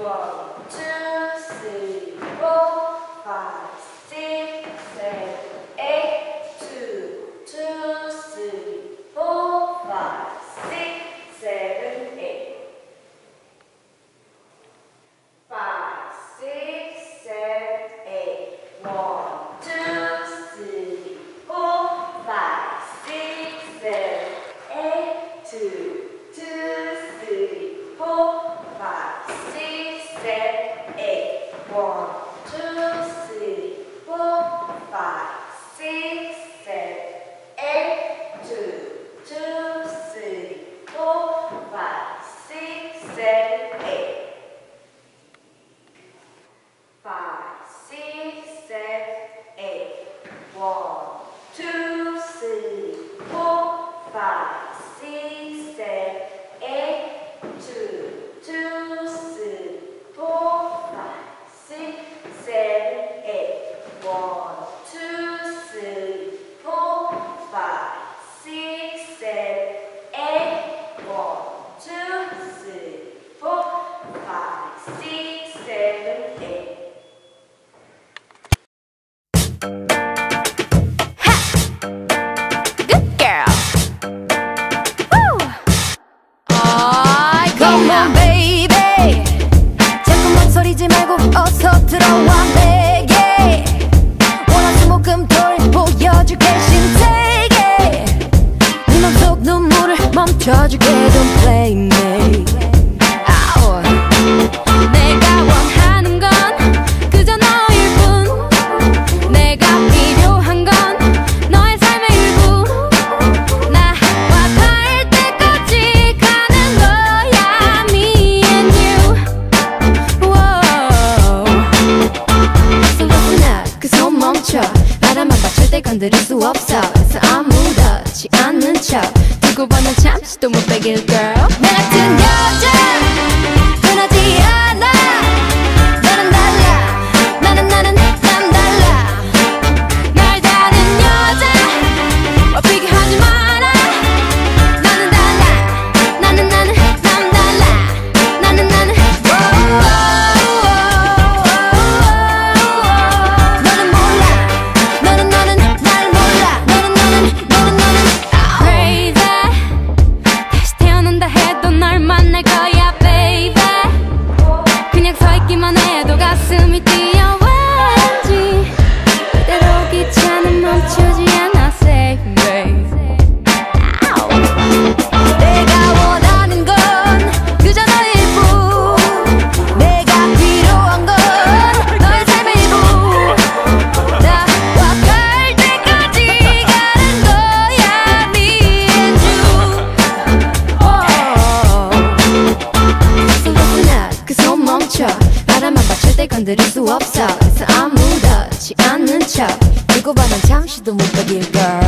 그와 Come on baby 자꾸 망설이지 말고 어서 들어와 baby 그쳐 두고 보는 잠시도 못 빼길 girl 나 같은 여자 call ya baby. 그냥 서 있기만 해. 건드릴 수 없어. 그래서 아무렇지 않는 척. 두고 봐난 잠시도 못 가길 girl